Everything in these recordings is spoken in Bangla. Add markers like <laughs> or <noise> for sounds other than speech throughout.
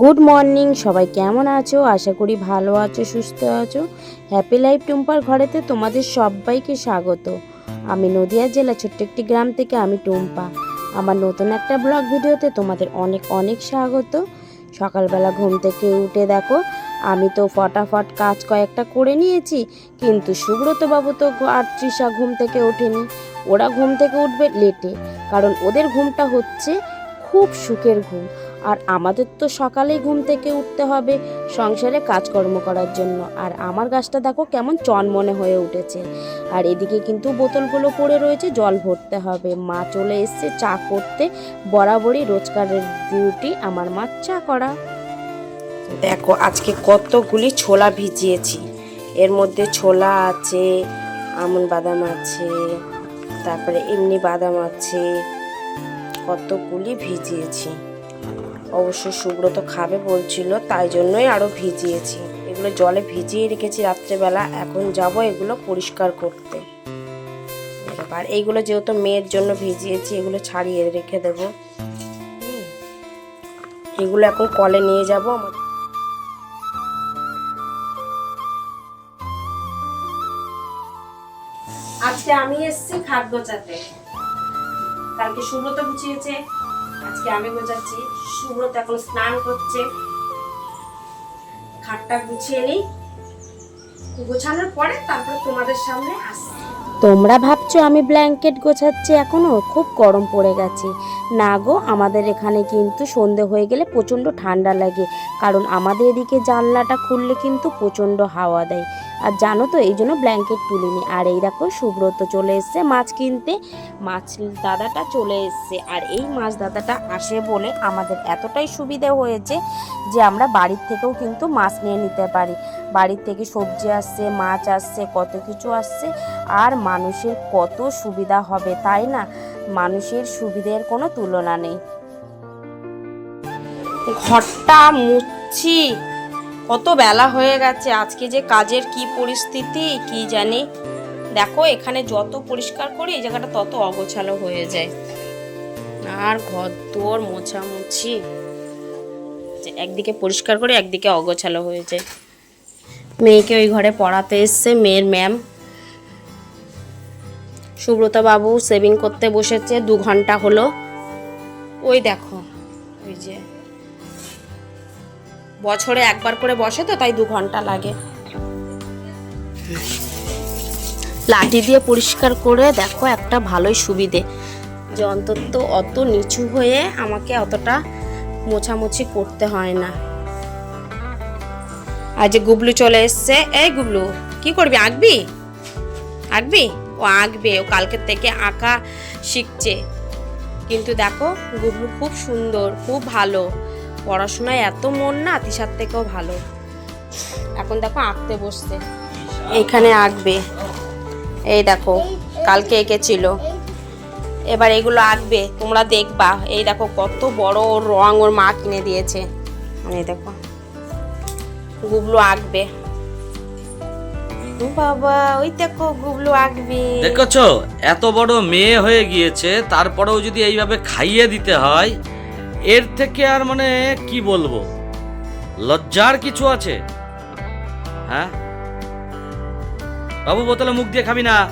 গুড মর্নিং সবাই কেমন আছো? আশা করি ভালো আছো, সুস্থ আছো। হ্যাপি লাইফ টুম্পার ঘরেতে তোমাদের সবাইকে স্বাগত। আমি নদিয়া জেলা ছোট্ট একটি গ্রাম থেকে আমি টুম্পা। আমার নতুন একটা ব্লগ ভিডিওতে তোমাদের অনেক অনেক স্বাগত। সকালবেলা ঘুম থেকে উঠে দেখো, আমি তো ফটাফট কাজ কয়েকটা করে নিয়েছি, কিন্তু সুব্রত বাবু তো আর তৃষা ঘুম থেকে ওঠেনি। ওরা ঘুম থেকে উঠবে লেটে কারণ ওদের ঘুমটা হচ্ছে খুব সুখের ঘুম। আর আমাদের তো সকালেই ঘুম থেকে উঠতে হবে, সংসারে কাজকর্ম করার জন্য। আর আমার গাছটা দেখো কেমন চনমনে হয়ে উঠেছে। আর এদিকে কিন্তু বোতলগুলো পড়ে রয়েছে, জল ভরতে হবে। মা চলে এসছে চা করতে, বরাবরই রোজগারের ডিউটি আমার মা চা করা। দেখো, আজকে কতগুলি ছোলা ভিজিয়েছি। এর মধ্যে ছোলা আছে, আমন বাদাম আছে, তারপরে এমনি বাদাম আছে, কতগুলি ভিজিয়েছি। অবশ্য সুব্রত খাবে বলছিল, তাই জন্যই আরও ভিজিয়েছি। এগুলো জলে ভিজিয়ে রেখেছি রাত্রেবেলা, এখন যাব এগুলো পরিষ্কার করতে। আর এইগুলো যেহেতু মেয়ের জন্য ভিজিয়েছি, এগুলো ছাড়িয়ে রেখে দেব। এগুলো এখন কলে নিয়ে যাব আমার। আজকে আমি এসেছি খাট গোছাতে। কালকে সুব্রত গুছিয়েছে। আজকে আমি গোছাচ্ছি সুব্রত এখন স্নান করছে। খাটটা গুছিয়ে নিই। গোছানোর পরে তারপরে তোমাদের সামনে আসছি। তোমরা ভাবছ আমি ব্ল্যাঙ্কেট গোছাচ্ছি এখনও? খুব গরম পড়ে গেছে। না গো, আমাদের এখানে কিন্তু সন্ধে হয়ে গেলে প্রচণ্ড ঠান্ডা লাগে। কারণ আমাদের এদিকে জানলাটা খুললে কিন্তু প্রচণ্ড হাওয়া দেয়। আর জানো তো, এই জন্য ব্ল্যাঙ্কেট তুলিনি। আর এই দেখো, সুব্রত চলে এসছে মাছ কিনতে। মাছ দাদাটা চলে এসছে। আর এই মাছ দাদাটা আসে বলে আমাদের এতটাই সুবিধে হয়েছে যে আমরা বাড়ির থেকেও কিন্তু মাছ নিয়ে নিতে পারি। বাড়ির থেকে সবজি আসছে, মাছ আসছে, কত কিছু আসছে। আর মানুষের কত সুবিধা হবে, তাই না? মানুষের সুবিধের কোনো তুলনা নেই। ঘরটা মুছছি। কত বেলা হয়ে গেছে, আজকে যে কাজের কি পরিস্থিতি, কি জানি। দেখো, এখানে যত পরিষ্কার করি, এই জায়গাটা তত অগোছালো হয়ে যায়। আর ঘর তোর মোছামুছি। একদিকে পরিষ্কার করে, একদিকে অগোছালো হয়ে যায়। মেয়েকে ওই ঘরে পড়াতে এসছে, মেয়ের ম্যাম। সুব্রত বাবু সেভিং করতে বসেছে, দু ঘণ্টা হলো। ওই দেখো, ওই যে বছরে একবার করে বসে তো, তাই দু ঘণ্টা লাগে। লাঠি দিয়ে পরিষ্কার করে দেখো, একটা ভালোই সুবিধে। যে অন্তত অত নিচু হয়ে আমাকে অতটা মোছামুছি করতে হয় না। আর যে গুবলু চলে এসছে, এই গুবলু, কি করবি, আঁকবি? আঁকবি? ও আঁকবে, ও কালকের থেকে আঁকা শিখছে। কিন্তু দেখো, গুবলু খুব সুন্দর, খুব ভালো। পড়াশোনায় এত মন না তিসার থেকেও ভালো। এখন দেখো আঁকতে বসছে। এইখানে আঁকবে। এই দেখো, কালকে এঁকেছিল। এবার এগুলো আঁকবে, তোমরা দেখবা। এই দেখো, কত বড় ওর রং ওর মা কিনে দিয়েছে। এই দেখো, গুবলু আঁকবে। বাবা, ওই দেখো গুবলু আঁকবে। দেখেছ? এত বড় মেয়ে হয়ে গিয়েছে, তারপরেও যদি এইভাবে খাইয়ে দিতে হয় এর থেকে আর মানে কি বলব? লজ্জার কিছু আছে। হ্যাঁ? বাবু বোতলে মুখ দিয়ে খাবি না।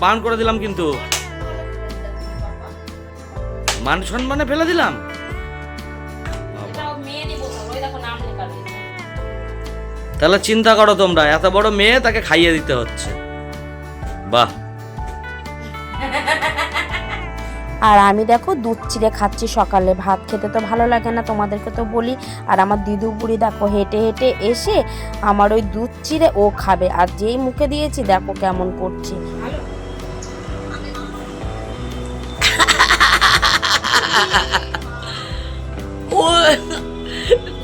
পান করে দিলাম কিন্তু। মান সম্মানে ফেলে দিলাম। তাহলে চিন্তা করো তোমরা এত বড় মেয়ে তাকে খাইয়ে দিতে হচ্ছে। বাহ। আর আমি দেখো দুধ চিড়ে খাচ্ছি সকালে। ভাত খেতে তো ভালো লাগে না, তোমাদেরকে তো বলি। আর আমার দিদু বুড়ি দেখো হেঁটে হেঁটে এসে আমার ওই দুধ চিড়ে ও খাবে। আর যেই মুখে দিয়েছি, দেখো কেমন করছে। <laughs>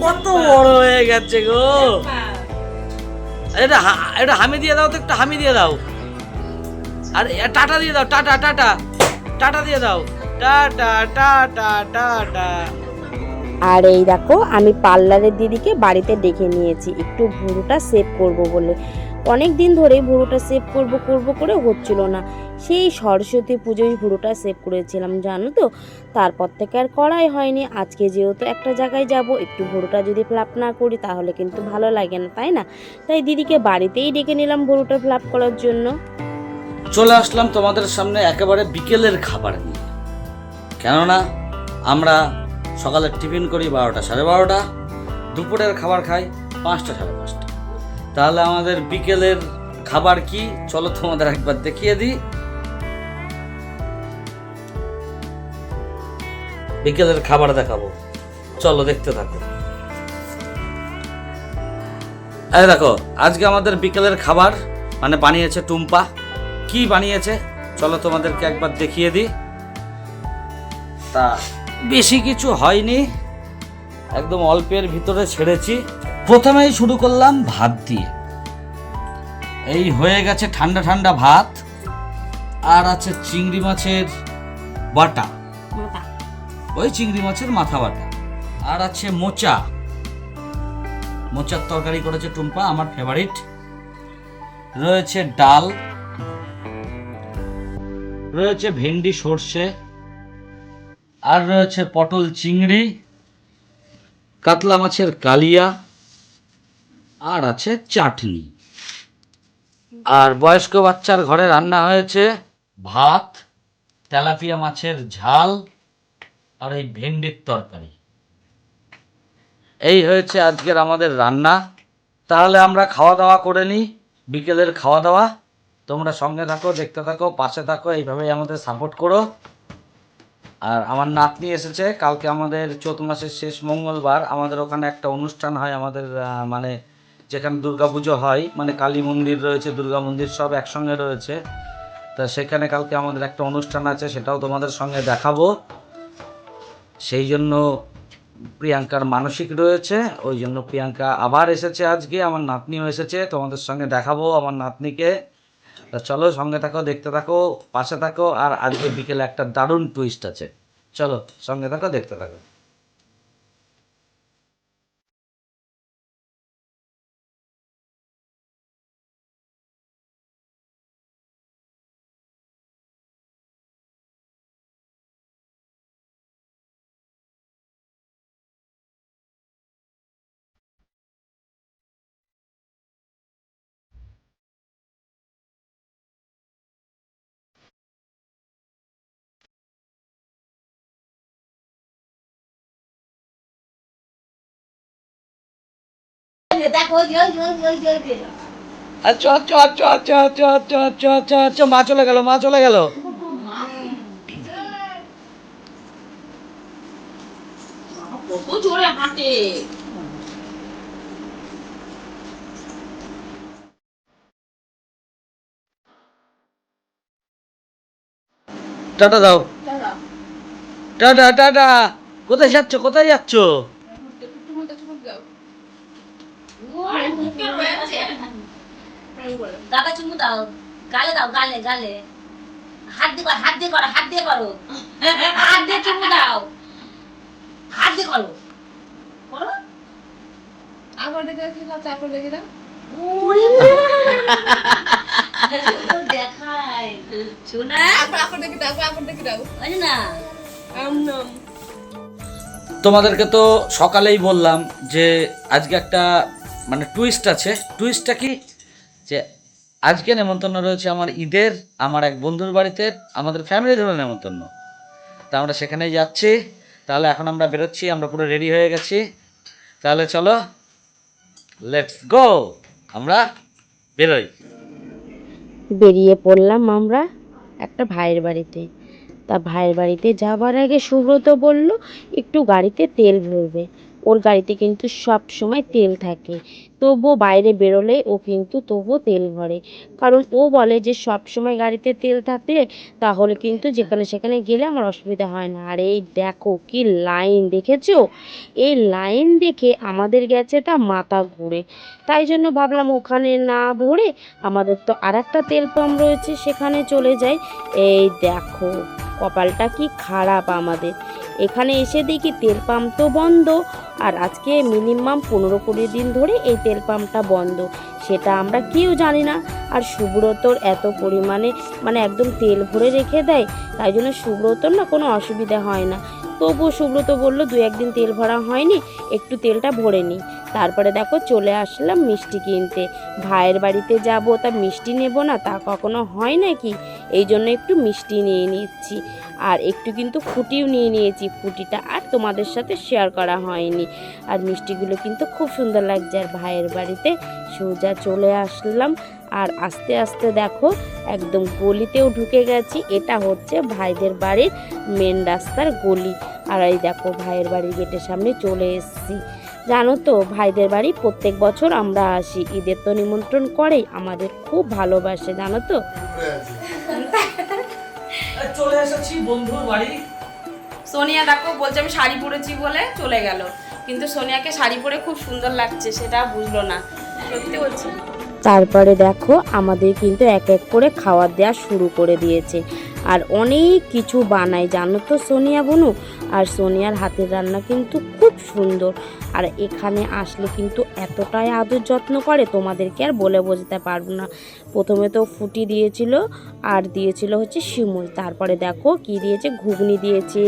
কত বড় হয়ে গেছে গো। এটা এটা হামি দিয়ে দাও তো, একটা হামি দিয়ে দাও। আর টাটা দিয়ে দাও, টাটা টাটা। টাটা দিয়ে দাও। টাটা টাটা টাটা আর এই দেখো আমি পার্লারের দিদিকে বাড়িতে ডেকে নিয়েছি। একটু ভুরুটা সেভ করব বলে। অনেক দিন ধরেই ভুরুটা সেভ করব করব করে হচ্ছিল না। সেই সরস্বতী পুজোয় ভুরুটা সেভ করেছিলাম জানো তো? তারপর থেকে আর করাই হয়নি। আজকে যেহেতু একটা জায়গায় যাব একটু ভুরুটা যদি ফ্লাপ না করি তাহলে কিন্তু ভালো লাগে না তাই না? তাই দিদিকে বাড়িতেই ডেকে নিলাম ভুরুটা ফ্লাপ করার জন্য। চলে আসলাম তোমাদের সামনে একেবারে বিকেলের খাবার নিয়ে। কেননা আমরা সকালে টিফিন করি বারোটা, সাড়ে বারোটা, দুপুরের খাবার খাই পাঁচটা, সাড়ে পাঁচটা। তাহলে আমাদের বিকেলের খাবার কি? চলো তোমাদের একবার দেখিয়ে দিই। বিকেলের খাবার দেখাবো। চলো দেখতে থাকো। এই দেখো, আজকে আমাদের বিকেলের খাবার মানে বানিয়েছে টুম্পা। কি বানিয়েছে? চলো তোমাদেরকে একবার দেখিয়ে দিই। তা বেশি কিছু হয়নি। একদম অল্পের ভিতরে ছেড়েছি। প্রথমেই শুরু করলাম ভাত দিয়ে। এই হয়ে গেছে ঠান্ডা ঠান্ডা ভাত। আর আছে চিংড়ি মাছের বাটা। ওই চিংড়ি মাছের মাথা বাটা। আর আছে মোচা। মোচার তরকারি করেছে টুম্পা আমার ফেভারিট রয়েছে ডাল। রয়েছে ভেন্ডি সর্ষে। আর রয়েছে পটল চিংড়ি, কাতলা মাছের কালিয়া, আর আছে চাটনি। আর বয়স্ক বাচ্চার ঘরে রান্না হয়েছে ভাত, তেলাপিয়া মাছের ঝাল, আর এই ভেন্ডির তরকারি। এই হয়েছে আজকের আমাদের রান্না। তাহলে আমরা খাওয়া দাওয়া করে নিই। বিকেলের খাওয়া দাওয়া তোমরা সঙ্গে থাকো, দেখতে থাকো, পাশে থাকো, এইভাবেই আমাদের সাপোর্ট করো। আর আমার নাতনি এসেছে, কালকে আমাদের চৈত মাসের শেষ মঙ্গলবার, আমাদের ওখানে একটা অনুষ্ঠান হয় আমাদের মানে যেখানে দুর্গাপুজো হয় মানে কালী মন্দির রয়েছে, দুর্গা মন্দির সব একসঙ্গে রয়েছে। তা সেখানে কালকে আমাদের একটা অনুষ্ঠান আছে, সেটাও তোমাদের সঙ্গে দেখাবো। সেই জন্য প্রিয়াঙ্কার মানসিক রয়েছে, ওই জন্য প্রিয়াঙ্কা আবার এসেছে আজকে, আমার নাতনিও এসেছে, তোমাদের সঙ্গে দেখাবো আমার নাতনিকে। চলো সঙ্গে থাকো, দেখতে থাকো, পাশে থাকো, আর আজকে বিকেলে একটা দারুণ টুইস্ট আছে। চলো সঙ্গে থাকো, দেখতে থাকো। মা চলে গেল মা চলে গেল। টাটা দাও। Tata tata. কোথায় যাচ্ছ? কোথায় যাচ্ছ? দাদা চুমু দাও গালে দাও গালে গালে। হাত দিয়ে করো হাত দিয়ে করো হাত দিয়ে করো। হাত দিয়ে চুমু দাও। হাত দিয়ে করো। করো। আবার দেখে দেখে দাও তারপর দেখে দাও। দেখায়। শোনা দেখে দাও আপর দেখে দাও। না তোমাদেরকে তো সকালেই বললাম যে আজকে একটা মানে টুইস্ট আছে। টুইস্টটা কি? যে আজকে নেমন্তন্ন রয়েছে আমার ঈদের, আমার এক বন্ধুর বাড়িতে, আমাদের ফ্যামিলি ধরে নেমন্তন্ন। তা আমরা সেখানেই যাচ্ছি। তাহলে এখন আমরা বেরোচ্ছি, আমরা পুরো রেডি হয়ে গেছি। তাহলে চলো লেটস গো আমরা বেরোই। বেরিয়ে পড়লাম আমরা একটা ভাইয়ের বাড়িতে। তা ভাইয়ের বাড়িতে যাবার আগে সুব্রত বলল, একটু গাড়িতে তেল ভরবে। ওর গাড়িতে কিন্তু সব সময় তেল থাকে। তবুও বাইরে বেরোলে ও কিন্তু তবুও তেল ভরে। কারণ ও বলে যে, সব সময় গাড়িতে তেল থাকলে তাহলে কিন্তু যেখানে সেখানে গেলে আমার অসুবিধা হয় না। আর এই দেখো কি লাইন, দেখেছ? এই লাইন দেখে আমাদের গেছেটা মাথা ঘুরে। তাই জন্য ভাবলাম ওখানে না ভরে আমাদের তো আর একটা তেল পাম্প রয়েছে, সেখানে চলে যাই। এই দেখো, কপালটা কি খারাপ আমাদের। এখানে এসে দেখি তেল পাম্প তো বন্ধ। আর আজকে মিনিমাম পনেরো কুড়ি দিন ধরে এই তেল পাম্পটা বন্ধ। সেটা আমরা কেউ জানি না। আর সুব্রতর এত পরিমাণে মানে একদম তেল ভরে রেখে দেয়, তাই জন্য সুব্রতর না কোনো অসুবিধা হয় না। তবুও সুব্রত বলল, দু একদিন তেল ভরা হয়নি, একটু তেলটা ভরে নিই তারপরে দেখো চলে আসলাম মিষ্টি কিনতে। ভাইয়ের বাড়িতে যাব, তা মিষ্টি নেব না, তা কখনো হয় নাকি? এই জন্য একটু মিষ্টি নিয়ে নিচ্ছি। আর একটু কিন্তু ফুটিও নিয়ে নিয়েছি ফুটিটা আর তোমাদের সাথে শেয়ার করা হয়নি। আর মিষ্টিগুলো কিন্তু খুব সুন্দর লাগছে আর ভাইয়ের বাড়িতে। সোজা চলে আসলাম। আর আস্তে আস্তে দেখো একদম গলিতেও ঢুকে গেছি। এটা হচ্ছে ভাইদের বাড়ির মেন রাস্তার গলি। আর এই দেখো ভাইয়ের বাড়ির গেটের সামনে চলে এসেছি। জানো তো ভাইদের বাড়ি প্রত্যেক বছর আমরা আসি। ঈদের তো নিমন্ত্রণ করেই আমাদের খুব ভালোবাসে জানো তো। চলে এসেছি বন্ধুর বাড়ি। সোনিয়া দেখো বলছে আমি শাড়ি পরেছি বলে চলে গেল। কিন্তু সোনিয়াকে শাড়ি পরে খুব সুন্দর লাগছে সেটা বুঝলো না। তারপরে দেখো আমাদের কিন্তু এক এক করে খাওয়া দেওয়া শুরু করে দিয়েছে। আর অনেক কিছু বানায়, জানো তো সোনিয়া বনু? আর সোনিয়ার হাতের রান্না কিন্তু খুব সুন্দর। আর এখানে আসলে কিন্তু এতটাই আদর যত্ন করে তোমাদেরকে আর বলে বোঝাতে পারব না। প্রথমে তো ফুটি দিয়েছিল আর দিয়েছিল হচ্ছে শিমুই তারপরে দেখো কি দিয়েছে? ঘুগনি দিয়েছে,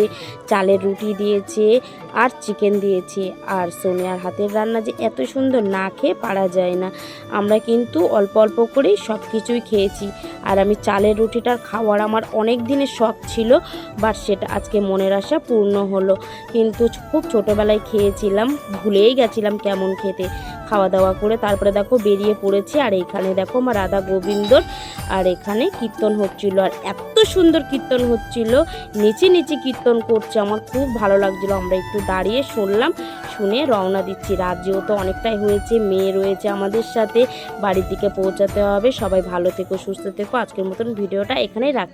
চালের রুটি দিয়েছে আর চিকেন দিয়েছে। আর সোনিয়ার হাতের রান্না যে এত সুন্দর না খেয়ে পারা যায় না। আমরা কিন্তু অল্প অল্প করেই সব কিছুই খেয়েছি। আর আমি চালের রুটিটার খাওয়ার আমার অনেক দিনের শখ ছিল, বাট সেটা আজকে মনের আশা পূর্ণ হলো। কিন্তু খুব ছোটোবেলায় খেয়েছিলাম, ভুলেই গেছিলাম কেমন খেতে। খাওয়া দাওয়া করে তারপরে দেখো বেরিয়ে পড়েছি। আর এখানে দেখো আমার রাধা গোবিন্দর আর এখানে কীর্তন হচ্ছিল। আর এত সুন্দর কীর্তন হচ্ছিল। নিচে নিচে কীর্তন করছে। আমার খুব ভালো লাগছিল। আমরা একটু দাঁড়িয়ে শুনলাম, শুনে রওনা দিচ্ছি। রাত যেহেতু অনেকটাই হয়েছে, মেয়ে রয়েছে আমাদের সাথে। বাড়ির দিকে পৌঁছাতে হবে। সবাই ভালো থেকো, সুস্থ থেকো। আজকের মতন ভিডিওটা এখানেই রাখছি